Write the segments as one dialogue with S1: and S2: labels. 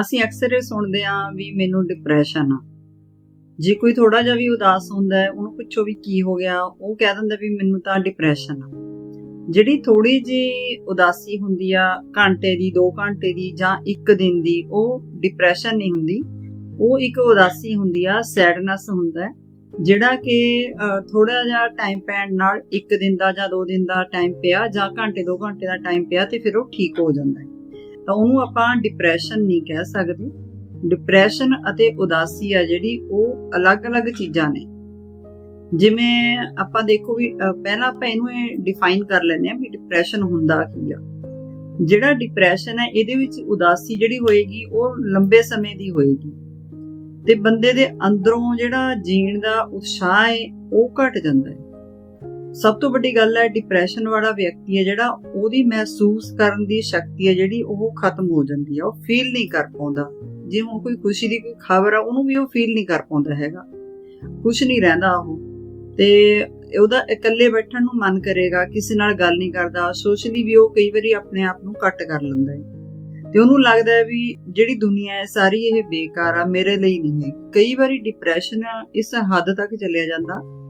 S1: ਅਸੀਂ ਅਕਸਰ ਇਹ ਸੁਣਦੇ ਆਂ ਵੀ ਮੈਨੂੰ ਡਿਪਰੈਸ਼ਨ ਆ। ਜੇ ਕੋਈ ਥੋੜਾ ਜਿਹਾ ਵੀ ਉਦਾਸ ਹੁੰਦਾ ਹੈ, ਉਹਨੂੰ ਪੁੱਛੋ ਵੀ ਕੀ ਹੋ ਗਿਆ, ਉਹ ਕਹਿ ਦਿੰਦਾ ਵੀ ਮੈਨੂੰ ਤਾਂ ਡਿਪਰੈਸ਼ਨ ਆ। ਜਿਹੜੀ ਥੋੜੀ ਜੀ ਉਦਾਸੀ ਹੁੰਦੀ ਆ, ਘੰਟੇ ਦੀ 2 ਘੰਟੇ ਦੀ ਜਾਂ 1 ਦਿਨ ਦੀ, ਉਹ ਡਿਪਰੈਸ਼ਨ ਨਹੀਂ ਹੁੰਦੀ। ਉਹ ਇੱਕ ਉਦਾਸੀ ਹੁੰਦੀ ਆ ਸੈਡਨੈਸ ਹੁੰਦਾ ਜਿਹੜਾ ਕਿ ਥੋੜਾ ਜਿਹਾ ਟਾਈਮ ਪੈਣ ਨਾਲ 1 ਦਿਨ ਦਾ ਜਾਂ 2 ਦਿਨ ਦਾ ਟਾਈਮ ਪਿਆ ਜਾਂ ਘੰਟੇ 2 ਘੰਟੇ ਦਾ ਟਾਈਮ ਪਿਆ ਤੇ ਫਿਰ ਉਹ ਠੀਕ ਹੋ ਜਾਂਦਾ ਹੈ। ਤਾਂ ਉਹਨੂੰ ਆਪਾਂ ਡਿਪਰੈਸ਼ਨ ਨਹੀਂ ਕਹਿ ਸਕਦੇ। ਡਿਪਰੈਸ਼ਨ ਅਤੇ ਉਦਾਸੀ ਆ ਜਿਹੜੀ, ਉਹ ਅਲੱਗ-ਅਲੱਗ ਚੀਜ਼ਾਂ ਨੇ। ਜਿਵੇਂ ਆਪਾਂ ਦੇਖੋ ਵੀ ਪਹਿਲਾਂ ਆਪਾਂ ਇਹਨੂੰ ਇਹ ਡਿਫਾਈਨ ਕਰ ਲੈਂਦੇ ਆ ਵੀ ਡਿਪਰੈਸ਼ਨ ਹੁੰਦਾ ਕੀ ਆ। ਜਿਹੜਾ ਡਿਪਰੈਸ਼ਨ ਹੈ, ਇਹਦੇ ਵਿੱਚ ਉਦਾਸੀ ਜਿਹੜੀ ਹੋਏਗੀ, ਉਹ ਲੰਬੇ ਸਮੇਂ ਦੀ ਹੋਏਗੀ। ਤੇ ਬੰਦੇ ਦੇ ਅੰਦਰੋਂ ਜਿਹੜਾ ਜੀਣ ਦਾ ਉਤਸ਼ਾਹ ਹੈ, ਉਹ ਘਟ ਜਾਂਦਾ ਹੈ। ਸਭ ਤੋਂ ਵੱਡੀ ਗੱਲ ਹੈ ਡਿਪਰੈਸ਼ਨ ਵਾਲਾ ਵਿਅਕਤੀ ਹੈ ਜਿਹੜਾ, ਉਹਦੀ ਮਹਿਸੂਸ ਕਰਨ ਦੀ ਸ਼ਕਤੀ ਹੈ ਜਿਹੜੀ, ਉਹ ਖਤਮ ਹੋ ਜਾਂਦੀ ਹੈ, ਉਹ ਫੀਲ ਨਹੀਂ ਕਰ ਪਾਉਂਦਾ। ਜੇ ਕੋਈ ਖੁਸ਼ੀ ਦੀ ਕੋਈ ਖਬਰ ਆ, ਉਹਨੂੰ ਵੀ ਉਹ ਫੀਲ ਨਹੀਂ ਕਰ ਪਾਉਂਦਾ ਹੈਗਾ। ਖੁਸ਼ ਨਹੀਂ ਰਹਿੰਦਾ ਉਹ। ਤੇ ਉਹਦਾ ਇਕੱਲੇ ਬੈਠਣ ਨੂੰ ਮਨ ਕਰੇਗਾ, ਕਿਸੇ ਨਾਲ ਗੱਲ ਨਹੀਂ ਕਰਦਾ ਸੋਸ਼ਲੀ ਵੀ ਉਹ ਕਈ ਵਾਰੀ ਆਪਣੇ ਆਪ ਨੂੰ ਕੱਟ ਕਰ ਲੈਂਦਾ ਹੈ। ਤੇ ਉਹਨੂੰ ਲੱਗਦਾ ਹੈ ਵੀ ਜਿਹੜੀ ਦੁਨੀਆ ਹੈ, ਸਾਰੀ ਇਹ ਬੇਕਾਰ ਆ, ਮੇਰੇ ਲਈ ਨਹੀਂ ਹੈ। ਕਈ ਵਾਰੀ ਡਿਪਰੈਸ਼ਨ ਇਸ ਹੱਦ ਤੱਕ ਚੱਲਿਆ ਜਾਂਦਾ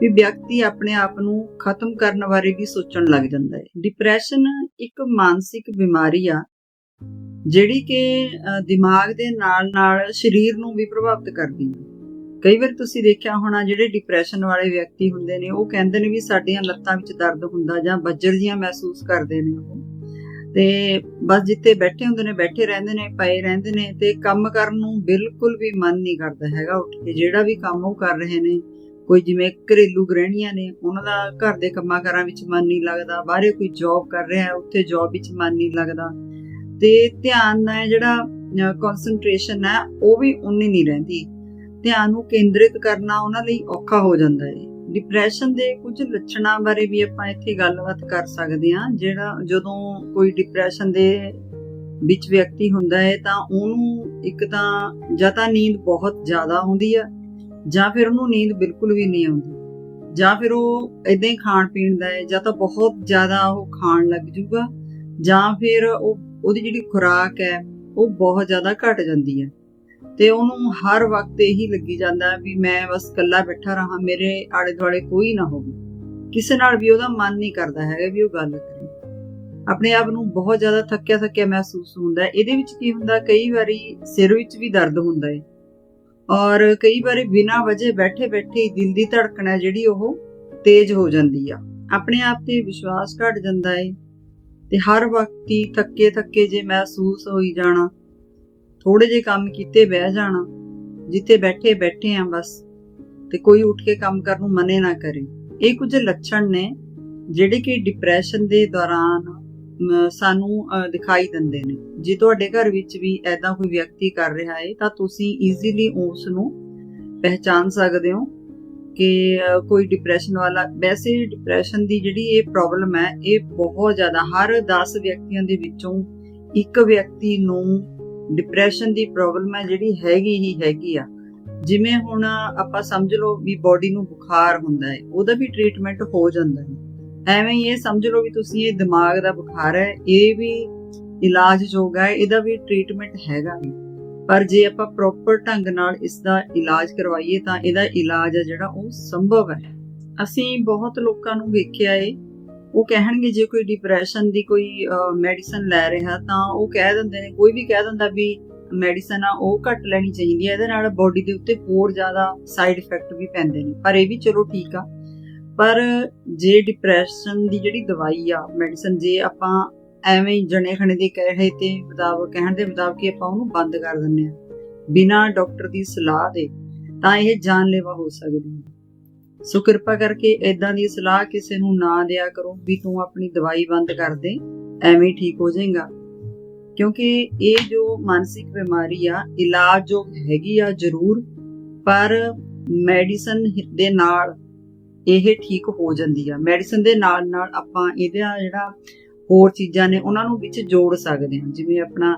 S1: ਵੀ ਵਿਅਕਤੀ ਆਪਣੇ ਆਪ ਨੂੰ ਖਤਮ ਕਰਨ ਬਾਰੇ ਵੀ ਸੋਚਣ ਲੱਗ ਜਾਂਦਾ ਹੈ। ਡਿਪਰੈਸ਼ਨ ਇੱਕ ਮਾਨਸਿਕ ਬਿਮਾਰੀ ਆ, ਜਿਹੜੀ ਕਿ ਦਿਮਾਗ ਦੇ ਨਾਲ-ਨਾਲ ਸਰੀਰ ਨੂੰ ਵੀ ਪ੍ਰਭਾਵਿਤ ਕਰਦੀ ਹੈ। ਕਈ ਵਾਰ ਤੁਸੀਂ ਦੇਖਿਆ ਹੋਣਾ, ਜਿਹੜੇ ਡਿਪਰੈਸ਼ਨ ਵਾਲੇ ਵਿਅਕਤੀ ਹੁੰਦੇ ਨੇ, ਉਹ ਕਹਿੰਦੇ ਨੇ ਵੀ ਸਾਡੀਆਂ ਲੱਤਾਂ ਵਿੱਚ ਦਰਦ ਹੁੰਦਾ ਜਾਂ ਬੱਜਰ ਜੀਆਂ ਮਹਿਸੂਸ ਕਰਦੇ ਨੇ ਉਹ। ਤੇ ਬਸ ਜਿੱਥੇ ਬੈਠੇ ਹੁੰਦੇ ਨੇ, ਬੈਠੇ ਰਹਿੰਦੇ ਨੇ, ਪਏ ਰਹਿੰਦੇ ਨੇ ਤੇ ਕੰਮ ਕਰਨ ਨੂੰ ਬਿਲਕੁਲ ਵੀ ਮਨ ਨਹੀਂ ਕਰਦਾ ਹੈਗਾ ਉੱਠ ਕੇ। ਜਿਹੜਾ ਵੀ ਕੰਮ ਉਹ ਕਰ ਰਹੇ ਨੇ ਕੋਈ ਜਿਵੇਂ ਘਰੇਲੂ ਗ੍ਰਹਿਣੀਆਂ ਨੇ, ਉਹਨਾਂ ਦਾ ਘਰ ਦੇ ਕੰਮਾਂ ਕਾਰਾਂ ਵਿੱਚ ਮਨ ਨਹੀਂ ਲੱਗਦਾ, ਬਾਹਰੇ ਕੋਈ ਜੌਬ ਕਰ ਰਿਹਾ ਹੈ, ਉੱਥੇ ਜੌਬ ਵਿੱਚ ਮਨ ਨਹੀਂ ਲੱਗਦਾ। ਤੇ ਧਿਆਨ ਹੈ ਜਿਹੜਾ ਕਨਸੈਂਟਰੇਸ਼ਨ ਹੈ, ਉਹ ਵੀ ਉਨੀ ਨਹੀਂ ਰਹਿੰਦੀ। ਧਿਆਨ ਨੂੰ ਕੇਂਦਰਿਤ ਕਰਨਾ ਉਹਨਾਂ ਲਈ ਔਖਾ ਹੋ ਜਾਂਦਾ ਹੈ। ਡਿਪਰੈਸ਼ਨ ਦੇ ਕੁਝ ਲੱਛਣਾਂ ਬਾਰੇ ਵੀ ਆਪਾਂ ਇੱਥੇ ਗੱਲਬਾਤ ਕਰ ਸਕਦੇ ਹਾਂ, ਜਿਹੜਾ ਜਦੋਂ ਕੋਈ ਡਿਪਰੈਸ਼ਨ ਦੇ ਵਿੱਚ ਵਿਅਕਤੀ ਹੁੰਦਾ ਹੈ, ਤਾਂ ਉਹਨੂੰ ਇੱਕ ਤਾਂ ਜਾਂ ਤਾਂ ਨੀਂਦ ਬਹੁਤ ਜ਼ਿਆਦਾ ਆਉਂਦੀ ਆ ਜਾਂ ਫਿਰ ਉਹਨੂੰ ਨੀਂਦ ਬਿਲਕੁਲ ਵੀ ਨਹੀਂ ਆਉਂਦੀ। ਜਾਂ ਫਿਰ ਉਹ ਇਦਾਂ ਹੀ ਖਾਣ ਪੀਣ ਦਾ ਹੈ, ਜਾਂ ਤਾਂ ਬਹੁਤ ਜ਼ਿਆਦਾ ਉਹ ਖਾਣ ਲੱਗ ਜੂਗਾ, ਜਾਂ ਫਿਰ ਉਹ, ਉਹਦੀ ਜਿਹੜੀ ਖੁਰਾਕ ਹੈ, ਉਹ ਬਹੁਤ ਜ਼ਿਆਦਾ ਘਟ ਜਾਂਦੀ ਹੈ। ਤੇ ਉਹਨੂੰ ਹਰ ਵਕਤ ਇਹੀ ਲੱਗੀ ਜਾਂਦਾ ਵੀ ਮੈਂ ਬਸ ਇਕੱਲਾ ਬੈਠਾ ਰਹਾ, ਮੇਰੇ ਆਲੇ ਦੁਆਲੇ ਕੋਈ ਨਾ ਹੋਵੇ। ਕਿਸੇ ਨਾਲ ਵੀ ਉਹਦਾ ਮਨ ਨਹੀਂ ਕਰਦਾ ਹੈਗਾ ਵੀ ਉਹ ਗੱਲ ਕਰੇ। ਆਪਣੇ ਆਪ ਨੂੰ ਬਹੁਤ ਜ਼ਿਆਦਾ ਥੱਕਿਆ ਥੱਕਿਆ ਮਹਿਸੂਸ ਹੁੰਦਾ ਇਹਦੇ ਵਿੱਚ ਕੀ ਹੁੰਦਾ, ਕਈ ਵਾਰੀ ਸਿਰ ਵਿੱਚ ਵੀ ਦਰਦ ਹੁੰਦਾ ਹੈ। ਔਰ ਕਈ ਵਾਰੀ ਬਿਨਾਂ ਵਜ੍ਹਾ ਬੈਠੇ ਬੈਠੇ ਹੀ ਦਿਲ ਦੀ ਧੜਕਣ ਹੈ ਜਿਹੜੀ ਉਹ ਤੇਜ਼ ਹੋ ਜਾਂਦੀ ਆ। ਆਪਣੇ ਆਪ ਤੇ ਵਿਸ਼ਵਾਸ ਘਟ ਜਾਂਦਾ ਹੈ ਤੇ ਹਰ ਵਕਤ ਹੀ ਥੱਕੇ ਥੱਕੇ ਜੇ ਮਹਿਸੂਸ ਹੋਈ ਜਾਣਾ ਥੋੜੇ ਜੇ ਕੰਮ ਕੀਤੇ ਬਹਿ ਜਾਣਾ, ਜਿੱਥੇ ਬੈਠੇ ਬੈਠੇ ਆ ਬਸ ਤੇ ਕੋਈ ਉੱਠ ਕੇ ਕੰਮ ਕਰਨ ਨੂੰ ਮਨੇ ਨਾ ਕਰੇ। ਇਹ ਕੁਝ ਲੱਛਣ ਨੇ ਜਿਹੜੇ ਕਿ ਡਿਪਰੈਸ਼ਨ ਦੇ ਦੌਰਾਨ ਸਾਨੂੰ ਦਿਖਾਈ ਦਿੰਦੇ ਨੇ। ਜੇ ਤੁਹਾਡੇ ਘਰ ਵਿੱਚ ਵੀ ਐਦਾਂ ਕੋਈ ਵਿਅਕਤੀ ਕਰ ਰਿਹਾ ਹੈ ਤਾਂ ਤੁਸੀਂ ਈਜ਼ੀਲੀ ਉਸ ਨੂੰ ਪਹਿਚਾਨ ਸਕਦੇ ਹੋ ਕਿ ਕੋਈ ਡਿਪਰੈਸ਼ਨ ਵਾਲਾ। ਵੈਸੇ ਡਿਪਰੈਸ਼ਨ ਦੀ ਜਿਹੜੀ ਇਹ ਪ੍ਰੋਬਲਮ ਹੈ, ਇਹ ਬਹੁਤ ਜ਼ਿਆਦਾ, ਹਰ 10 ਵਿਅਕਤੀਆਂ ਦੇ ਵਿੱਚੋਂ ਇੱਕ ਵਿਅਕਤੀ ਨੂੰ ਡਿਪਰੈਸ਼ਨ ਦੀ ਪ੍ਰੋਬਲਮ ਹੈ, ਜਿਹੜੀ ਹੈਗੀ ਹੀ ਹੈਗੀ ਆ। ਜਿਵੇਂ ਹੁਣ ਆਪਾਂ ਸਮਝ ਲਓ ਵੀ ਬਾਡੀ ਨੂੰ ਬੁਖਾਰ ਹੁੰਦਾ ਹੈ ਉਹਦਾ ਵੀ ਟ੍ਰੀਟਮੈਂਟ ਹੋ ਜਾਂਦਾ ਹੈ ਐਵੇਂ ਇਹ ਸਮਝ ਲਓ ਵੀ ਤੁਸੀਂ ਇਹ ਦਿਮਾਗ ਦਾ ਬੁਖਾਰ ਹੈ, ਇਹ ਵੀ ਇਲਾਜਯੋਗ ਹੈ, ਇਹਦਾ ਵੀ ਟ੍ਰੀਟਮੈਂਟ ਹੈਗਾ ਵੀ। ਪਰ ਜੇ ਆਪਾਂ ਪ੍ਰੋਪਰ ਢੰਗ ਨਾਲ ਇਸ ਦਾ ਇਲਾਜ ਕਰਵਾਈਏ ਤਾਂ ਇਹਦਾ ਇਲਾਜ ਹੈ ਜਿਹੜਾ ਉਹ ਸੰਭਵ ਹੈ। ਅਸੀਂ ਬਹੁਤ ਲੋਕਾਂ ਨੂੰ ਵੇਖਿਆ ਏ, ਉਹ ਕਹਿਣਗੇ ਜੇ ਕੋਈ ਡਿਪਰੈਸ਼ਨ ਦੀ ਕੋਈ ਮੈਡੀਸਨ ਲੈ ਰਿਹਾ ਤਾਂ ਉਹ ਕਹਿ ਦਿੰਦੇ ਨੇ, ਕੋਈ ਵੀ ਕਹਿ ਦਿੰਦਾ ਵੀ ਮੈਡੀਸਨ ਆ, ਉਹ ਘੱਟ ਲੈਣੀ ਚਾਹੀਦੀ ਹੈ, ਇਹਦੇ ਨਾਲ ਬਾਡੀ ਦੇ ਉੱਤੇ ਹੋਰ ਜ਼ਿਆਦਾ ਸਾਈਡ ਇਫੈਕਟ ਵੀ ਪੈਂਦੇ ਨੇ। ਪਰ ਇਹ ਵੀ ਚਲੋ ਠੀਕ ਆ ਪਰ ਜੇ ਡਿਪਰੈਸ਼ਨ ਦੀ ਜਿਹੜੀ ਦਵਾਈ ਆ ਮੈਡੀਸਨ ਜੇ ਆਪਾਂ ਐਵੇਂ ਹੀ ਜਣੇ ਖਣੇ ਦੇ ਕਹੇ ਤੇ ਮੁਤਾਬਕ ਕਹਿਣ ਦੇ ਮੁਤਾਬਕ ਹੀ ਆਪਾਂ ਉਹਨੂੰ ਬੰਦ ਕਰ ਦਿੰਨੇ ਆ ਬਿਨਾਂ ਡਾਕਟਰ ਦੀ ਸਲਾਹ ਦੇ, ਤਾਂ ਇਹ ਜਾਨਲੇਵਾ ਹੋ ਸਕਦੀ ਹੈ। ਸੋ ਕਿਰਪਾ ਕਰਕੇ ਇਦਾਂ ਦੀ ਸਲਾਹ ਕਿਸੇ ਨੂੰ ਨਾ ਦਿਆ ਕਰੋ ਵੀ ਤੂੰ ਆਪਣੀ ਦਵਾਈ ਬੰਦ ਕਰ ਦੇ, ਐਵੇਂ ਠੀਕ ਹੋ ਜਾਏਗਾ। ਕਿਉਂਕਿ ਇਹ ਜੋ ਮਾਨਸਿਕ ਬਿਮਾਰੀ ਆ, ਇਲਾਜਯੋਗ ਹੈਗੀ ਆ ਜ਼ਰੂਰ, ਪਰ ਮੈਡੀਸਨ ਦੇ ਨਾਲ ਇਹ ਠੀਕ ਹੋ ਜਾਂਦੀ ਆ। ਮੈਡੀਸਨ ਦੇ ਨਾਲ ਨਾਲ ਆਪਾਂ ਇਹਦਾ ਜਿਹੜਾ ਹੋਰ ਚੀਜ਼ਾਂ ਨੇ, ਉਹਨਾਂ ਨੂੰ ਵਿੱਚ ਜੋੜ ਸਕਦੇ ਹਾਂ। ਜਿਵੇਂ ਆਪਣਾ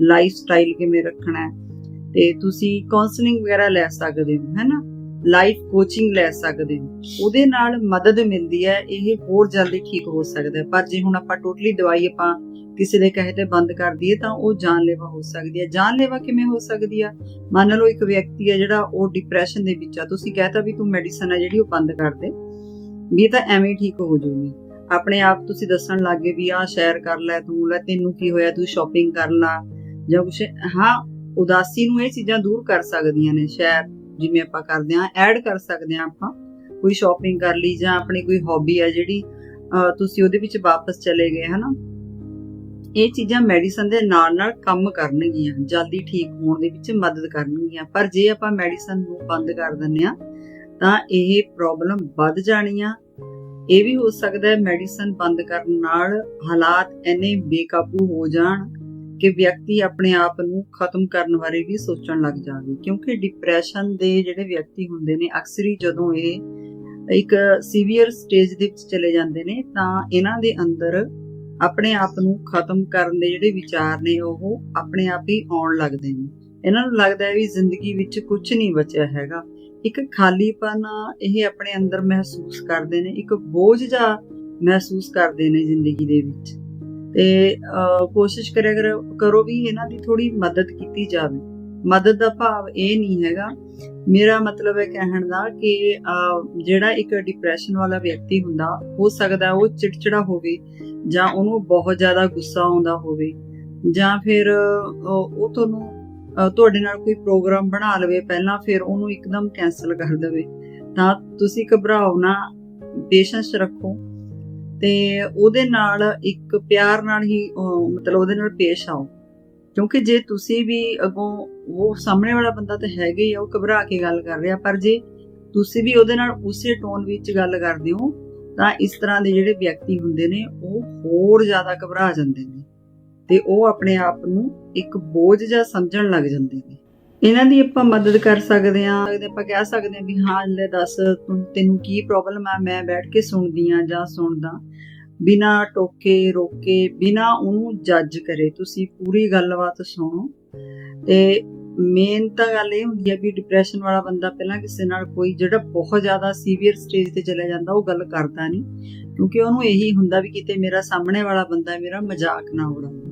S1: ਲਾਈਫ ਸਟਾਈਲ ਕਿਵੇਂ ਰੱਖਣਾ ਹੈ ਤੇ ਤੁਸੀਂ ਕਾਉਂਸਲਿੰਗ ਵਗੈਰਾ ਲੈ ਸਕਦੇ ਹੋ ਹੈਨਾ ਲਾਈਫ ਕੋਚਿੰਗ ਲੈ ਸਕਦੇ ਹੋ। ਉਹਦੇ ਨਾਲ ਮਦਦ ਮਿਲਦੀ ਹੈ, ਇਹ ਹੋਰ ਜਲਦੀ ਠੀਕ ਹੋ ਸਕਦਾ ਪਰ ਜੇ ਹੁਣ ਆਪਾਂ ਟੋਟਲੀ ਦਵਾਈ ਆਪਾਂ ਕਿਸੇ ਦੇ ਕਹੇ ਤੇ ਬੰਦ ਕਰ ਦਈਏ ਤਾਂ ਉਹ ਜਾਨਲੇਵਾ ਹੋ ਸਕਦੀ ਹੈ। ਜਾਨਲੇਵਾ ਕਿਵੇਂ ਹੋ ਸਕਦੀ ਆ? ਮੰਨ ਲਓ ਇੱਕ ਵਿਅਕਤੀ ਹੈ ਜਿਹੜਾ ਉਹ ਡਿਪਰੈਸ਼ਨ ਦੇ ਵਿੱਚ ਆ। ਤੁਸੀਂ ਕਹਤਾ ਵੀ ਤੂੰ ਮੈਡੀਸਨ ਹੈ ਜਿਹੜੀ ਉਹ ਬੰਦ ਕਰ ਦੇ। ਵੀ ਤਾਂ ਐਵੇਂ ਠੀਕ ਹੋ ਜਾਊਗੀ ਆਪਣੇ ਆਪ ਤੁਸੀਂ ਦੱਸਣ ਲੱਗੇ ਵੀ ਆਹ ਸ਼ੇਅਰ ਕਰ ਲੈ ਤੂੰ, ਲੈ ਤੈਨੂੰ ਕੀ ਹੋਇਆ, ਤੂੰ ਸ਼ਾਪਿੰਗ ਕਰ ਲਾ ਜਾਂ ਕੁਛ। ਹਾਂ, ਉਦਾਸੀ ਨੂੰ ਇਹ ਚੀਜ਼ਾਂ ਦੂਰ ਕਰ ਸਕਦੀਆਂ ਨੇ। ਸ਼ੇਅਰ ਜਿਵੇਂ ਆਪਾਂ ਕਰਦੇ ਹਾਂ ਐਡ ਕਰ ਸਕਦੇ ਹਾਂ ਆਪਾਂ। ਕੋਈ ਸ਼ਾਪਿੰਗ ਕਰ ਲਈ ਜਾਂ ਆਪਣੀ ਕੋਈ ਹੌਬੀ ਹੈ ਜਿਹੜੀ ਤੁਸੀਂ ਉਹਦੇ ਵਿੱਚ ਵਾਪਸ ਚਲੇ ਗਏ, ਹਨਾ? ਇਹ ਚੀਜ਼ਾਂ ਮੈਡੀਸਨ ਦੇ ਨਾਲ ਨਾਲ ਕੰਮ ਕਰਨਗੀਆਂ, ਜਲਦੀ ਠੀਕ ਹੋਣ ਦੇ ਵਿੱਚ ਮਦਦ ਕਰਨਗੀਆਂ। ਪਰ ਜੇ ਆਪਾਂ ਮੈਡੀਸਨ ਨੂੰ ਬੰਦ ਕਰ ਦਿੰਦੇ ਆ ਤਾਂ ਇਹ ਪ੍ਰੋਬਲਮ ਵੱਧ ਜਾਣੀ ਆ ਇਹ ਵੀ ਹੋ ਸਕਦਾ ਹੈ ਮੈਡੀਸਨ ਬੰਦ ਕਰਨ ਨਾਲ ਹਾਲਾਤ ਇੰਨੇ ਬੇਕਾਬੂ ਹੋ ਜਾਣ ਕਿ ਵਿਅਕਤੀ ਆਪਣੇ ਆਪ ਨੂੰ ਖਤਮ ਕਰਨ ਬਾਰੇ ਵੀ ਸੋਚਣ ਲੱਗ ਜਾਵੇ। ਕਿਉਂਕਿ ਡਿਪਰੈਸ਼ਨ ਦੇ ਜਿਹੜੇ ਵਿਅਕਤੀ ਹੁੰਦੇ ਨੇ, ਅਕਸਰ ਹੀ ਜਦੋਂ ਇਹ ਇੱਕ ਸੀਵੀਅਰ ਸਟੇਜ ਦੇ ਵਿੱਚ ਚਲੇ ਜਾਂਦੇ ਨੇ, ਤਾਂ ਇਹਨਾਂ ਦੇ ਅੰਦਰ ਆਪਣੇ ਆਪ ਨੂੰ ਖਤਮ ਕਰਨ ਦੇ ਜਿਹੜੇ ਵਿਚਾਰ ਨੇ ਉਹ ਆਪਣੇ ਆਪ ਹੀ ਆਉਣ ਲੱਗਦੇ ਨੇ। ਇਹਨਾਂ ਨੂੰ ਲੱਗਦਾ ਹੈ ਵੀ ਜ਼ਿੰਦਗੀ ਵਿੱਚ ਕੁਝ ਨਹੀਂ ਬਚਿਆ ਹੈਗਾ। ਇੱਕ ਖਾਲੀਪਨ ਇਹ ਆਪਣੇ ਅੰਦਰ ਮਹਿਸੂਸ ਕਰਦੇ ਨੇ ਇੱਕ ਬੋਝ ਜਿਹਾ ਮਹਿਸੂਸ ਕਰਦੇ ਨੇ ਜ਼ਿੰਦਗੀ ਦੇ ਵਿੱਚ। ਤੇ ਅਹ, ਕੋਸ਼ਿਸ਼ ਕਰਿਆ ਕਰੋ ਕਰੋ ਵੀ ਇਹਨਾਂ ਦੀ ਥੋੜੀ ਮਦਦ ਕੀਤੀ ਜਾਵੇ। ਮਦਦ ਦਾ ਭਾਵ ਇਹ ਨਹੀਂ ਹੈਗਾ। ਮੇਰਾ ਮਤਲਬ ਹੈ ਕਹਿਣ ਦਾ ਕਿ ਜਿਹੜਾ ਇੱਕ ਡਿਪਰੈਸ਼ਨ ਵਾਲਾ ਵਿਅਕਤੀ ਹੁੰਦਾ, ਹੋ ਸਕਦਾ ਉਹ ਚਿੜਚਿੜਾ ਹੋਵੇ ਜਾਂ ਉਹਨੂੰ ਬਹੁਤ ਜ਼ਿਆਦਾ ਗੁੱਸਾ ਆਉਂਦਾ ਹੋਵੇ ਜਾਂ ਫਿਰ ਉਹ ਤੁਹਾਨੂੰ ਤੁਹਾਡੇ ਨਾਲ ਕੋਈ ਪ੍ਰੋਗਰਾਮ ਬਣਾ ਲਵੇ, ਪਹਿਲਾਂ ਫਿਰ ਉਹਨੂੰ ਇੱਕਦਮ ਕੈਨਸਲ ਕਰ ਦੇਵੇ। ਤਾਂ ਤੁਸੀਂ ਘਬਰਾਓ ਨਾ ਪੇਸ਼ੈਂਸ ਰੱਖੋ ਤੇ ਉਹਦੇ ਨਾਲ ਇੱਕ ਪਿਆਰ ਨਾਲ ਹੀ ਮਤਲਬ ਉਹਦੇ ਨਾਲ ਪੇਸ਼ ਆਓ। ਕਿਉਂਕਿ ਜੇ ਤੁਸੀਂ ਵੀ ਅਗੋਂ ਉਹ ਸਾਹਮਣੇ ਵਾਲਾ ਬੰਦਾ ਤਾਂ ਹੈਗਾ ਹੀ ਆ, ਉਹ ਘਬਰਾ ਕੇ ਗੱਲ ਕਰ ਰਿਹਾ, ਪਰ ਜੇ ਤੁਸੀਂ ਵੀ ਉਹਦੇ ਨਾਲ ਉਸੇ ਟੋਨ ਵਿੱਚ ਗੱਲ ਕਰਦੇ ਹੋ, ਤਾਂ ਇਸ ਤਰ੍ਹਾਂ ਦੇ ਜਿਹੜੇ ਵਿਅਕਤੀ ਹੁੰਦੇ ਨੇ, ਉਹ ਹੋਰ ਜ਼ਿਆਦਾ ਘਬਰਾ ਜਾਂਦੇ ਨੇ ਤੇ ਉਹ ਆਪਣੇ ਆਪ ਨੂੰ ਇੱਕ ਬੋਝ ਜਿਹਾ ਸਮਝਣ ਲੱਗ ਜਾਂਦੇ ਨੇ। ਇਹਨਾਂ ਦੀ ਆਪਾਂ ਮਦਦ ਕਰ ਸਕਦੇ ਹਾਂ ਆਪਾਂ ਕਹਿ ਸਕਦੇ ਹਾਂ ਵੀ ਹਾਂ, ਲੈ ਦੱਸ ਤੈਨੂੰ ਕੀ ਪ੍ਰੋਬਲਮ ਆ, ਮੈਂ ਬੈਠ ਕੇ ਸੁਣਦੀ ਆ ਜਾਂ ਸੁਣਦਾ। ਬਿਨਾ ਟੋਕੇ, ਰੋਕੇ, ਬਿਨਾ ਉਹਨੂੰ ਜੱਜ ਕਰੇ, ਤੁਸੀਂ ਪੂਰੀ ਗੱਲਬਾਤ ਸੁਣੋ ਤੇ ਮੇਨ ਤਾਂ ਗੱਲ ਇਹ ਹੁੰਦੀ ਹੈ ਵੀ ਡਿਪਰੈਸ਼ਨ ਵਾਲਾ ਬੰਦਾ ਪਹਿਲਾਂ ਕਿਸੇ ਨਾਲ ਕੋਈ ਜਿਹੜਾ ਬਹੁਤ ਜ਼ਿਆਦਾ ਸੀਵੀਅਰ ਸਟੇਜ ਤੇ ਚਲਾ ਜਾਂਦਾ, ਉਹ ਗੱਲ ਕਰਦਾ ਨਹੀਂ। ਕਿਉਂਕਿ ਉਹਨੂੰ ਇਹੀ ਹੁੰਦਾ ਵੀ ਕਿਤੇ ਮੇਰਾ ਸਾਹਮਣੇ ਵਾਲਾ ਬੰਦਾ, ਮੇਰਾ ਮਜ਼ਾਕ ਨਾ ਉਡਾਵੇ।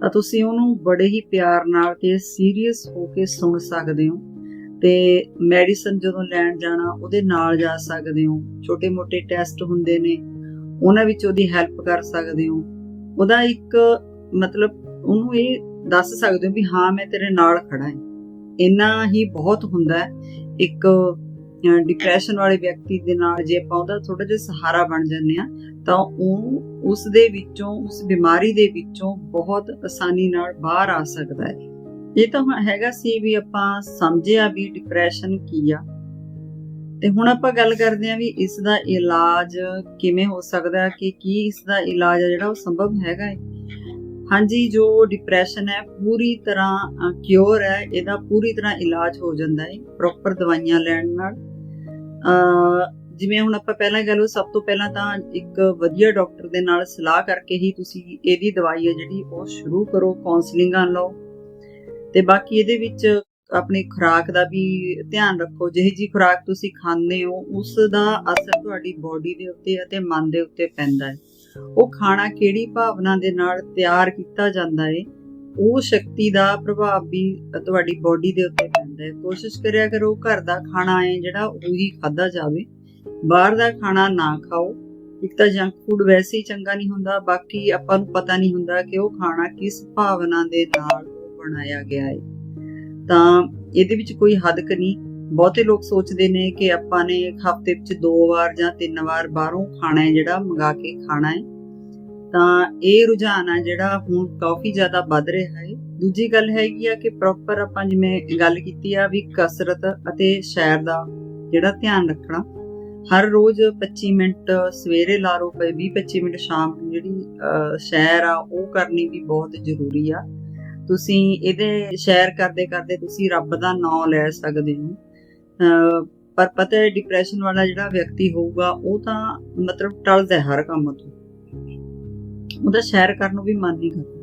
S1: ਤਾਂ ਤੁਸੀਂ ਉਹਨੂੰ ਬੜੇ ਹੀ ਪਿਆਰ ਨਾਲ ਤੇ ਸੀਰੀਅਸ ਹੋ ਕੇ ਸੁਣ ਸਕਦੇ ਹੋ ਤੇ ਮੈਡੀਸਨ ਜਦੋਂ ਲੈਣ ਜਾਣਾ, ਉਹਦੇ ਨਾਲ ਜਾ ਸਕਦੇ ਹੋ। ਛੋਟੇ-ਮੋਟੇ ਟੈਸਟ ਹੁੰਦੇ ਨੇ, ਉਹਨਾਂ ਵਿੱਚ ਉਹਦੀ ਹੈਲਪ ਕਰ ਸਕਦੇ ਹੋ। ਉਹਦਾ ਇੱਕ ਮਤਲਬ ਉਹਨੂੰ ਇਹ ਦੱਸ ਸਕਦੇ ਹੋ ਵੀ ਹਾਂ, ਮੈਂ ਤੇਰੇ ਨਾਲ ਖੜਾ ਹਾਂ। ਇੰਨਾ ਹੀ ਬਹੁਤ ਹੁੰਦਾ ਇੱਕ ਡਿਪਰੈਸ਼ਨ ਵਾਲੇ ਵਿਅਕਤੀ ਦੇ ਨਾਲ ਜੇ ਆਪਾਂ ਉਹਦਾ ਥੋੜਾ ਜਿਹਾ ਸਹਾਰਾ ਬਣ ਜਾਂਦੇ ਆ ਤਾਂ ਉਹ ਉਸ ਦੇ ਵਿੱਚੋਂ, ਉਸ ਬਿਮਾਰੀ ਦੇ ਵਿੱਚੋਂ ਬਹੁਤ ਆਸਾਨੀ ਨਾਲ ਬਾਹਰ ਆ ਸਕਦਾ ਹੈ। ਇਹ ਤਾਂ ਹੈਗਾ ਸੀ ਵੀ ਆਪਾਂ ਸਮਝਿਆ ਵੀ ਡਿਪਰੈਸ਼ਨ ਕੀ ਆ। ਤੇ ਹੁਣ ਆਪਾਂ ਗੱਲ ਕਰਦੇ ਹਾਂ ਵੀ ਇਸ ਦਾ ਇਲਾਜ ਕਿਵੇਂ ਹੋ ਸਕਦਾ ਕਿ ਕੀ ਇਸ ਦਾ ਇਲਾਜ ਆ ਜਿਹੜਾ ਉਹ ਸੰਭਵ ਹੈਗਾ ਹੈ। ਹਾਂਜੀ, ਜੋ ਡਿਪਰੈਸ਼ਨ ਹੈ, ਪੂਰੀ ਤਰ੍ਹਾਂ ਕਿਉਰ ਹੈ, ਇਹਦਾ ਪੂਰੀ ਤਰ੍ਹਾਂ ਇਲਾਜ ਹੋ ਜਾਂਦਾ ਹੈ ਪ੍ਰੋਪਰ ਦਵਾਈਆਂ ਲੈਣ ਨਾਲ। ਜਿਵੇਂ ਹੁਣ ਆਪਾਂ ਪਹਿਲਾਂ ਗੱਲ ਉਹ ਸਭ ਤੋਂ ਪਹਿਲਾਂ ਤਾਂ ਇੱਕ ਵਧੀਆ ਡਾਕਟਰ ਦੇ ਨਾਲ ਸਲਾਹ ਕਰਕੇ ਹੀ ਤੁਸੀਂ ਇਹਦੀ ਦਵਾਈ ਹੈ ਜਿਹੜੀ, ਉਹ ਸ਼ੁਰੂ ਕਰੋ ਕਾਉਂਸਲਿੰਗਾਂ ਲਓ। ਤੇ ਬਾਕੀ ਇਹਦੇ ਵਿੱਚ ਆਪਣੀ ਖੁਰਾਕ ਦਾ ਵੀ ਧਿਆਨ ਰੱਖੋ, ਜਿਹੀ ਜੀ ਖੁਰਾਕ ਤੁਸੀਂ ਖਾਂਦੇ ਹੋ, ਉਸ ਦਾ ਅਸਰ ਤੁਹਾਡੀ ਬਾਡੀ ਦੇ ਉੱਤੇ ਅਤੇ ਮਨ ਦੇ ਉੱਤੇ ਪੈਂਦਾ ਹੈ। ਉਹ ਖਾਣਾ ਕਿਹੜੀ ਭਾਵਨਾ ਦੇ ਨਾਲ ਤਿਆਰ ਕੀਤਾ ਜਾਂਦਾ ਹੈ ਉਹ ਸ਼ਕਤੀ ਦਾ ਪ੍ਰਭਾਵ ਵੀ ਤੁਹਾਡੀ ਬਾਡੀ ਦੇ ਉੱਤੇ ਪੈਂਦਾ ਹੈ ਕੋਸ਼ਿਸ਼ ਕਰਿਆ ਕਰੋ ਘਰ ਦਾ ਖਾਣਾ ਹੈ ਜਿਹੜਾ ਉਹੀ ਖਾਦਾ ਜਾਵੇ, ਬਾਹਰ ਦਾ ਖਾਣਾ ਨਾ ਖਾਓ। ਇੱਕ ਤਾਂ ਜੰਕ ਫੂਡ ਵੈਸੇ ਹੀ ਚੰਗਾ ਨਹੀਂ ਹੁੰਦਾ, ਬਾਕੀ ਆਪਾਂ ਨੂੰ ਪਤਾ ਨਹੀਂ ਹੁੰਦਾ ਕਿ ਉਹ ਖਾਣਾ ਕਿਸ ਭਾਵਨਾ ਦੇ ਨਾਲ ਬਣਾਇਆ ਗਿਆ ਹੈ ਤਾਂ ਇਹਦੇ ਵਿੱਚ ਕੋਈ ਹੱਦ ਨਹੀਂ ਬਹੁਤੇ ਲੋਕ ਸੋਚਦੇ ਨੇ ਕਿ ਆਪਾਂ ਨੇ ਹਫ਼ਤੇ ਵਿੱਚ ਦੋ ਵਾਰ ਜਾਂ ਤਿੰਨ ਵਾਰ ਬਾਹਰੋਂ ਖਾਣਾ ਹੈ ਜਿਹੜਾ ਮੰਗਾ ਕੇ ਖਾਣਾ ਹੈ। ਤਾਂ ਇਹ ਰੁਝਾਨ ਆ ਜਿਹੜਾ ਹੁਣ ਕਾਫੀ ਜ਼ਿਆਦਾ ਵੱਧ ਰਿਹਾ ਹੈ। ਦੂਜੀ ਗੱਲ ਹੈਗੀ ਆ ਕਿ ਪ੍ਰੋਪਰ ਆਪਾਂ ਜਿਵੇਂ ਗੱਲ ਕੀਤੀ ਆ ਵੀ ਕਸਰਤ ਅਤੇ ਸੈਰ ਦਾ ਜਿਹੜਾ ਧਿਆਨ ਰੱਖਣਾ। ਹਰ ਰੋਜ਼ 25 ਮਿੰਟ ਸਵੇਰੇ ਲਾ ਲਓ ਪਏ 20 25 ਮਿੰਟ ਸ਼ਾਮ ਨੂੰ ਜਿਹੜੀ ਸੈਰ ਆ, ਉਹ ਕਰਨੀ ਵੀ ਬਹੁਤ ਜ਼ਰੂਰੀ ਆ। ਤੁਸੀਂ ਇਹਦੇ ਸ਼ੇਅਰ ਕਰਦੇ ਕਰਦੇ ਤੁਸੀਂ ਰੱਬ ਦਾ ਨਾਮ ਲੈ ਸਕਦੇ ਹੋ। ਪਰ ਪਤਾ ਹੈ ਡਿਪਰੈਸ਼ਨ ਵਾਲਾ ਜਿਹੜਾ ਵਿਅਕਤੀ ਹੋਊਗਾ, ਉਹ ਤਾਂ ਮਤਲਬ ਟਲਦਾ ਹਰ ਕੰਮ ਤੋਂ। ਉਹਦਾ ਸ਼ੇਅਰ ਕਰਨ ਨੂੰ ਵੀ ਮਨ ਨਹੀਂ ਕਰਦਾ।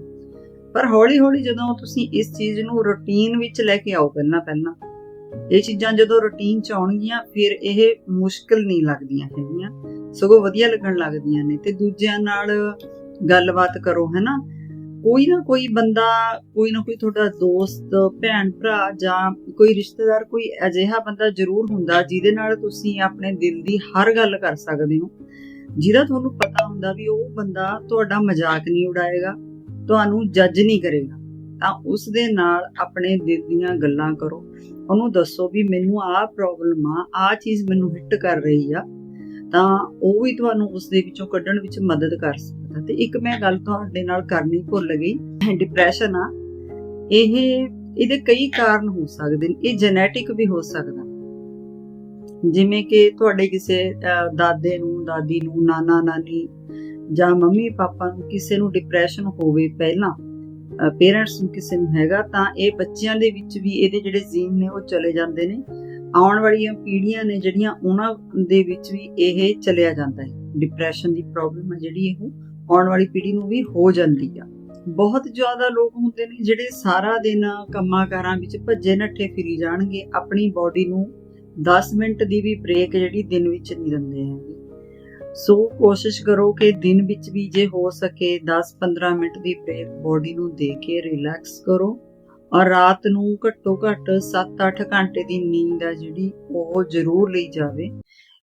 S1: ਪਰ ਹੌਲੀ ਹੌਲੀ ਜਦੋਂ ਤੁਸੀਂ ਇਸ ਚੀਜ਼ ਨੂੰ ਰੁਟੀਨ ਵਿੱਚ ਲੈ ਕੇ ਆਓ ਪਹਿਲਾਂ ਪਹਿਲਾਂ ਇਹ ਚੀਜ਼ਾਂ ਜਦੋਂ ਰੁਟੀਨ ਚ ਆਉਣਗੀਆਂ, ਫਿਰ ਇਹ ਮੁਸ਼ਕਲ ਨਹੀਂ ਲੱਗਦੀਆਂ ਹੈਗੀਆਂ। ਸਗੋਂ ਵਧੀਆ ਲੱਗਣ ਲੱਗਦੀਆਂ ਨੇ। ਤੇ ਦੂਜਿਆਂ ਨਾਲ ਗੱਲਬਾਤ ਕਰੋ ਹੈਨਾ ਕੋਈ ਨਾ ਕੋਈ ਬੰਦਾ, ਕੋਈ ਨਾ ਕੋਈ ਤੁਹਾਡਾ ਦੋਸਤ, ਭੈਣ, ਭਰਾ ਜਾਂ ਕੋਈ ਰਿਸ਼ਤੇਦਾਰ, ਕੋਈ ਅਜਿਹਾ ਬੰਦਾ ਜ਼ਰੂਰ ਹੁੰਦਾ ਜਿਹਦੇ ਨਾਲ ਤੁਸੀਂ ਆਪਣੇ ਦਿਲ ਦੀ ਹਰ ਗੱਲ ਕਰ ਸਕਦੇ ਹੋ। ਜਿਹਦਾ ਤੁਹਾਨੂੰ ਪਤਾ ਹੁੰਦਾ ਵੀ ਉਹ ਬੰਦਾ ਤੁਹਾਡਾ ਮਜ਼ਾਕ ਨਹੀਂ ਉਡਾਏਗਾ, ਤੁਹਾਨੂੰ ਜੱਜ ਨਹੀਂ ਕਰੇਗਾ। ਤਾਂ ਉਸ ਦੇ ਨਾਲ ਆਪਣੇ ਦਿਲ ਦੀਆਂ ਗੱਲਾਂ ਕਰੋ। ਉਹਨੂੰ ਦੱਸੋ ਵੀ ਮੈਨੂੰ ਆਹ ਪ੍ਰੋਬਲਮ ਆ, ਆਹ ਚੀਜ਼ ਮੈਨੂੰ ਹਿੱਟ ਕਰ ਰਹੀ ਆ। ਤਾਂ ਉਹ ਵੀ ਤੁਹਾਨੂੰ ਉਸ ਦੇ ਵਿੱਚੋਂ ਕੱਢਣ ਵਿੱਚ ਮਦਦ ਕਰ ਸਕਦਾ। ਤੇ ਇੱਕ ਮੈਂ ਗੱਲ ਤੁਹਾਡੇ ਨਾਲ ਕਰਨੀ ਭੁੱਲ ਗਈ ਡਿਪਰੈਸ਼ਨ ਆ। ਇਹ, ਇਹਦੇ ਕਈ ਕਾਰਨ ਹੋ ਸਕਦੇ ਨੇ, ਇਹ ਜੈਨੇਟਿਕ ਵੀ ਹੋ ਸਕਦਾ। ਜਿਵੇਂ ਕਿ ਤੁਹਾਡੇ ਕਿਸੇ ਦਾਦੇ ਨੂੰ, ਦਾਦੀ ਨੂੰ, ਨਾਨਾ, ਨਾਨੀ ਜਾਂ ਮੰਮੀ, ਪਾਪਾ ਨੂੰ ਕਿਸੇ ਨੂੰ ਡਿਪਰੈਸ਼ਨ ਹੋਵੇ ਪਹਿਲਾਂ ਪੇਰੈਂਟਸ ਨੂੰ ਕਿਸੇ ਨੂੰ ਹੈਗਾ, ਤਾਂ ਇਹ ਬੱਚਿਆਂ ਦੇ ਵਿੱਚ ਵੀ ਇਹਦੇ ਜਿਹੜੇ ਜੀਨ ਨੇ ਉਹ ਚਲੇ ਜਾਂਦੇ ਨੇ। ਆਉਣ ਵਾਲੀਆਂ ਪੀੜ੍ਹੀਆਂ ਨੇ ਜਿਹੜੀਆਂ ਉਹਨਾਂ ਦੇ ਵਿੱਚ ਵੀ ਇਹ ਚਲਿਆ ਜਾਂਦਾ ਹੈ। ਡਿਪਰੈਸ਼ਨ ਦੀ ਪ੍ਰੋਬਲਮ ਹੈ ਜਿਹੜੀ ਇਹ। ਆਉਣ ਵਾਲੀ ਪੀੜ੍ਹੀ ਨੂੰ ਵੀ ਹੋ ਜਾਂਦੀ ਆ। ਬਹੁਤ ਜ਼ਿਆਦਾ ਲੋਕ ਹੁੰਦੇ ਨੇ ਜਿਹੜੇ ਸਾਰਾ ਦਿਨ ਕੰਮਾਂ ਕਾਰਾਂ ਵਿੱਚ ਭੱਜੇ ਨੱਠੇ ਫਿਰੀ ਜਾਣਗੇ, ਆਪਣੀ ਬਾਡੀ ਨੂੰ 10 ਮਿੰਟ ਦੀ ਵੀ ਬ੍ਰੇਕ ਜਿਹੜੀ ਦਿਨ ਵਿੱਚ ਨਹੀਂ ਦਿੰਦੇ ਹੈਗੇ। ਸੋ ਕੋਸ਼ਿਸ਼ ਕਰੋ ਕਿ ਦਿਨ ਵਿੱਚ ਵੀ ਜੇ ਹੋ ਸਕੇ 10-15 ਮਿੰਟ ਦੀ ਬ੍ਰੇਕ ਬਾਡੀ ਨੂੰ ਦੇ ਕੇ ਰਿਲੈਕਸ ਕਰੋ ਔਰ ਰਾਤ ਨੂੰ ਘੱਟੋ ਘੱਟ 7-8 ਘੰਟੇ ਦੀ ਨੀਂਦ ਆ ਜਿਹੜੀ ਉਹ ਜ਼ਰੂਰ ਲਈ ਜਾਵੇ।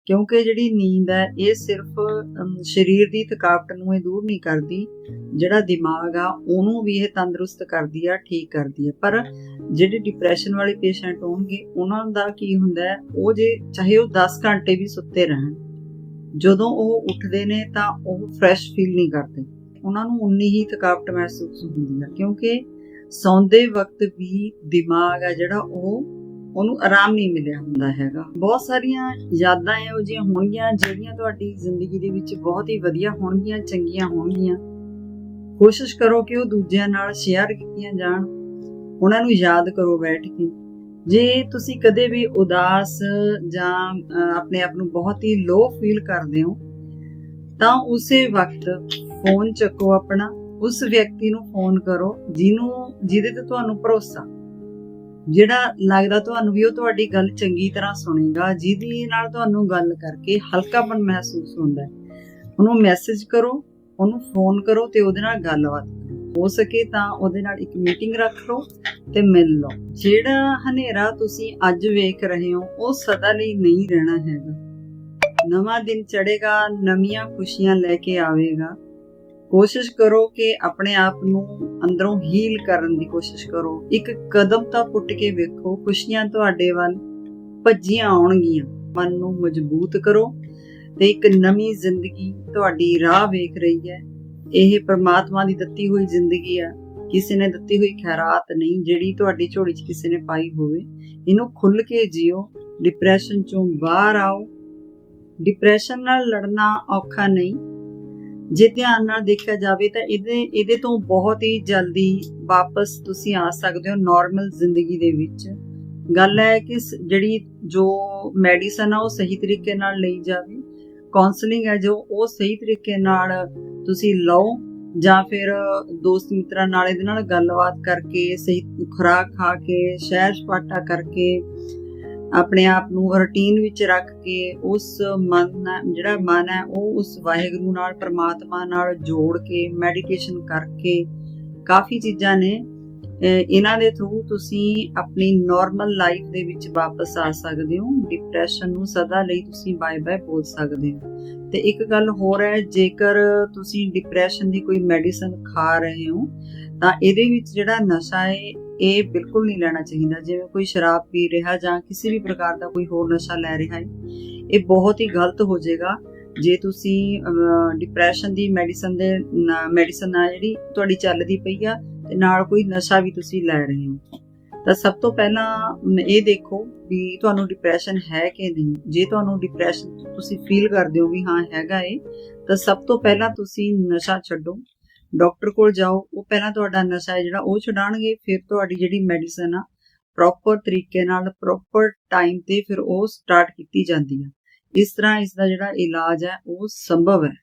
S1: ਕਿਉਂਕਿ ਜਿਹੜੀ ਨੀਂਦ ਹੈ, ਇਹ ਸਿਰਫ ਸਰੀਰ ਦੀ ਥਕਾਵਟ ਨੂੰ ਇਹ ਦੂਰ ਨਹੀਂ ਕਰਦੀ, ਜਿਹੜਾ ਦਿਮਾਗ ਆ, ਉਹਨੂੰ ਵੀ ਇਹ ਤੰਦਰੁਸਤ ਕਰਦੀ ਆ, ਠੀਕ ਕਰਦੀ ਆ। ਪਰ ਜਿਹੜੇ ਡਿਪਰੈਸ਼ਨ ਵਾਲੇ ਪੇਸ਼ੈਂਟ ਹੋਣਗੇ, ਉਹਨਾਂ ਦਾ ਕੀ ਹੁੰਦਾ ਹੈ, ਉਹ ਜੇ ਚਾਹੇ ਉਹ 10 ਘੰਟੇ ਵੀ ਸੁੱਤੇ ਰਹਿਣ, ਜਦੋਂ ਉਹ ਉੱਠਦੇ ਨੇ ਤਾਂ ਉਹ ਫਰੈਸ਼ ਫੀਲ ਨਹੀਂ ਕਰਦੇ। ਉਹਨਾਂ ਨੂੰ ਉਨੀ ਹੀ ਥਕਾਵਟ ਮਹਿਸੂਸ ਹੁੰਦੀ ਆ, ਕਿਉਂਕਿ ਸੌਂਦੇ ਵਕਤ ਵੀ ਦਿਮਾਗ ਆ ਜਿਹੜਾ ਉਹ ਉਹਨੂੰ ਆਰਾਮ ਨਹੀਂ ਮਿਲਿਆ ਹੁੰਦਾ ਹੈਗਾ। ਬਹੁਤ ਸਾਰੀਆਂ ਯਾਦਾਂ ਇਹੋ ਜਿਹੀਆਂ ਹੋਣਗੀਆਂ, ਜਿਹੜੀਆਂ ਤੁਹਾਡੀ ਜ਼ਿੰਦਗੀ ਦੇ ਵਿੱਚ ਬਹੁਤ ਹੀ ਵਧੀਆ ਹੋਣਗੀਆਂ, ਚੰਗੀਆਂ ਹੋਣਗੀਆਂ। ਕੋਸ਼ਿਸ਼ ਕਰੋ ਕਿ ਉਹ ਦੂਜਿਆਂ ਨਾਲ ਸ਼ੇਅਰ ਕੀਤੀਆਂ ਜਾਣ। ਉਹਨਾਂ ਨੂੰ ਯਾਦ ਕਰੋ ਬੈਠ ਕੇ। ਜੇ ਤੁਸੀਂ ਕਦੇ ਵੀ ਉਦਾਸ ਜਾਂ ਆਪਣੇ ਆਪ ਨੂੰ ਬਹੁਤ ਹੀ ਲੋ ਫੀਲ ਕਰਦੇ ਹੋ, ਤਾਂ ਉਸੇ ਵਕਤ ਫੋਨ ਚੱਕੋ ਆਪਣਾ। ਉਸ ਵਿਅਕਤੀ ਨੂੰ ਫੋਨ ਕਰੋ, ਜਿਹਨੂੰ, ਜਿਹਦੇ ਤੇ ਤੁਹਾਨੂੰ ਭਰੋਸਾ। ਜਿਹੜਾ ਲੱਗਦਾ ਤੁਹਾਨੂੰ ਵੀ ਉਹ ਤੁਹਾਡੀ ਗੱਲ ਚੰਗੀ ਤਰ੍ਹਾਂ ਸੁਣੇਗਾ, ਜਿਹਦੀ ਨਾਲ ਤੁਹਾਨੂੰ ਗੱਲ ਕਰਕੇ ਹਲਕਾਪਨ ਮਹਿਸੂਸ ਹੁੰਦਾ ਹੈ। ਉਹਨੂੰ ਮੈਸੇਜ ਕਰੋ, ਉਹਨੂੰ ਫੋਨ ਕਰੋ ਤੇ ਉਹਦੇ ਨਾਲ ਗੱਲਬਾਤ ਹੋ ਸਕੇ ਤਾਂ ਉਹਦੇ ਨਾਲ ਇੱਕ ਮੀਟਿੰਗ ਰੱਖ ਲਓ ਤੇ ਮਿਲ ਲਓ। ਜਿਹੜਾ ਹਨੇਰਾ ਤੁਸੀਂ ਅੱਜ ਵੇਖ ਰਹੇ ਹੋ, ਉਹ ਸਦਾ ਲਈ ਨਹੀਂ ਰਹਿਣਾ ਹੈਗਾ। ਨਵਾਂ ਦਿਨ ਚੜੇਗਾ ਨਵੀਆਂ ਖੁਸ਼ੀਆਂ ਲੈ ਕੇ ਆਵੇਗਾ। ਕੋਸ਼ਿਸ਼ ਕਰੋ ਕਿ ਆਪਣੇ ਆਪ ਨੂੰ ਅੰਦਰੋਂ ਹੀਲ ਕਰਨ ਦੀ ਕੋਸ਼ਿਸ਼ ਕਰੋ। ਇੱਕ ਕਦਮ ਤਾਂ ਪੁੱਟ ਕੇ ਵੇਖੋ, ਖੁਸ਼ੀਆਂ ਤੁਹਾਡੇ ਵੱਲ ਭੱਜੀਆਂ ਆਉਣਗੀਆਂ। ਮਨ ਨੂੰ ਮਜ਼ਬੂਤ ਕਰੋ ਤੇ ਇੱਕ ਨਵੀਂ ਜ਼ਿੰਦਗੀ ਤੁਹਾਡੀ ਰਾਹ ਵੇਖ ਰਹੀ ਹੈ। ਇਹ ਪ੍ਰਮਾਤਮਾ ਦੀ ਦਿੱਤੀ ਹੋਈ ਜ਼ਿੰਦਗੀ ਆ। ਕਿਸੇ ਨੇ ਦਿੱਤੀ ਹੋਈ ਖੈਰਾਤ ਨਹੀਂ, ਜਿਹੜੀ ਤੁਹਾਡੀ ਝੋਲੀ 'ਚ ਕਿਸੇ ਨੇ ਪਾਈ ਹੋਵੇ। ਇਹਨੂੰ ਖੁੱਲ ਕੇ ਜਿਓ ਡਿਪਰੈਸ਼ਨ ਚੋਂ ਬਾਹਰ ਆਓ। ਡਿਪਰੈਸ਼ਨ ਨਾਲ ਲੜਨਾ ਔਖਾ ਨਹੀਂ। ਜੇ ਧਿਆਨ ਨਾਲ ਦੇਖਿਆ ਜਾਵੇ ਤਾਂ ਇਹਦੇ ਇਹਦੇ ਤੋਂ ਬਹੁਤ ਹੀ ਜਲਦੀ ਵਾਪਸ ਤੁਸੀਂ ਆ ਸਕਦੇ ਹੋ ਨਾਰਮਲ ਜ਼ਿੰਦਗੀ ਦੇ ਵਿੱਚ। ਗੱਲ ਹੈ ਕਿ ਜਿਹੜੀ ਜੋ ਮੈਡੀਸਨ ਆ ਉਹ ਸਹੀ ਤਰੀਕੇ ਨਾਲ ਲਈ ਜਾਵੇ। ਕਾਉਂਸਲਿੰਗ ਹੈ ਜੋ ਉਹ ਸਹੀ ਤਰੀਕੇ ਨਾਲ ਤੁਸੀਂ ਲਓ ਜਾਂ ਫਿਰ ਦੋਸਤ ਮਿੱਤਰਾਂ ਨਾਲ ਇਹਦੇ ਨਾਲ ਗੱਲਬਾਤ ਕਰਕੇ, ਸਹੀ ਖੁਰਾਕ ਖਾ ਕੇ, ਸੈਰ ਸਪਾਟਾ ਕਰਕੇ ਆਪਣੇ ਆਪ ਨੂੰ ਰੁਟੀਨ ਵਿੱਚ ਰੱਖ ਕੇ ਉਸ ਮਨ ਜਿਹੜਾ ਮਨ ਹੈ, ਉਹ ਉਸ ਵਾਹਿਗੁਰੂ ਨਾਲ, ਪ੍ਰਮਾਤਮਾ ਨਾਲ ਜੋੜ ਕੇ ਮੈਡੀਟੇਸ਼ਨ ਕਰਕੇ ਕਾਫੀ ਚੀਜ਼ਾਂ ਨੇ। ਇਹਨਾਂ ਦੇ ਥਰੂ ਤੁਸੀਂ ਆਪਣੀ ਨਾਰਮਲ ਲਾਈਫ ਦੇ ਵਿੱਚ ਵਾਪਸ ਆ ਸਕਦੇ ਹੋ। ਡਿਪਰੈਸ਼ਨ ਨੂੰ ਸਦਾ ਲਈ ਤੁਸੀਂ ਬਾਏ ਬਾਏ ਬੋਲ ਸਕਦੇ ਹੋ। ਤੇ ਇੱਕ ਗੱਲ ਹੋਰ ਹੈ, ਜੇਕਰ ਤੁਸੀਂ ਡਿਪਰੈਸ਼ਨ ਦੀ ਕੋਈ ਮੈਡੀਸਨ ਖਾ ਰਹੇ ਹੋ, ਤਾਂ ਇਹਦੇ ਵਿੱਚ ਜਿਹੜਾ ਨਸ਼ਾ ਹੈ ਇਹ ਬਿਲਕੁਲ ਨਹੀਂ ਲੈਣਾ ਚਾਹੀਦਾ। ਜਿਵੇਂ ਕੋਈ ਸ਼ਰਾਬ ਪੀ ਰਿਹਾ ਜਾਂ ਕਿਸੇ ਵੀ ਪ੍ਰਕਾਰ ਦਾ ਕੋਈ ਹੋਰ ਨਸ਼ਾ ਲੈ ਰਿਹਾ ਹੈ, ਇਹ ਬਹੁਤ ਹੀ ਗਲਤ ਹੋ ਜਾਏਗਾ। ਜੇ ਤੁਸੀਂ ਡਿਪਰੈਸ਼ਨ ਦੀ ਮੈਡੀਸਨ ਦੇ ਮੈਡੀਸਨ ਆ ਜਿਹੜੀ ਤੁਹਾਡੀ ਚੱਲਦੀ ਪਈ ਆ, ਤੇ ਨਾਲ ਕੋਈ ਨਸ਼ਾ ਵੀ ਤੁਸੀਂ ਲੈ ਰਹੇ ਹੋ। ਤਾਂ ਸਭ ਤੋਂ ਪਹਿਲਾਂ ਇਹ ਦੇਖੋ ਵੀ ਤੁਹਾਨੂੰ ਡਿਪਰੈਸ਼ਨ ਹੈ ਕਿ ਨਹੀਂ। ਜੇ ਤੁਹਾਨੂੰ ਡਿਪਰੈਸ਼ਨ ਤੁਸੀਂ ਫੀਲ ਕਰਦੇ ਹੋ ਵੀ ਹਾਂ, ਹੈਗਾ ਏ ਤਾਂ ਸਭ ਤੋਂ ਪਹਿਲਾਂ ਤੁਸੀਂ ਨਸ਼ਾ ਛੱਡੋ। ਡਾਕਟਰ ਕੋਲ ਜਾਓ, ਉਹ ਪਹਿਲਾਂ ਤੁਹਾਡਾ ਨਸ਼ਾ ਹੈ ਜਿਹੜਾ ਉਹ ਛਡਾਣਗੇ ਫਿਰ ਤੁਹਾਡੀ ਜਿਹੜੀ ਮੈਡੀਸਨ ਆ ਪ੍ਰੋਪਰ ਤਰੀਕੇ ਨਾਲ ਪ੍ਰੋਪਰ ਟਾਈਮ ਤੇ ਫਿਰ ਉਹ ਸਟਾਰਟ ਕੀਤੀ ਜਾਂਦੀ ਆ। ਇਸ ਤਰ੍ਹਾਂ ਇਸ ਦਾ ਜਿਹੜਾ ਇਲਾਜ ਹੈ, ਉਹ ਸੰਭਵ ਹੈ।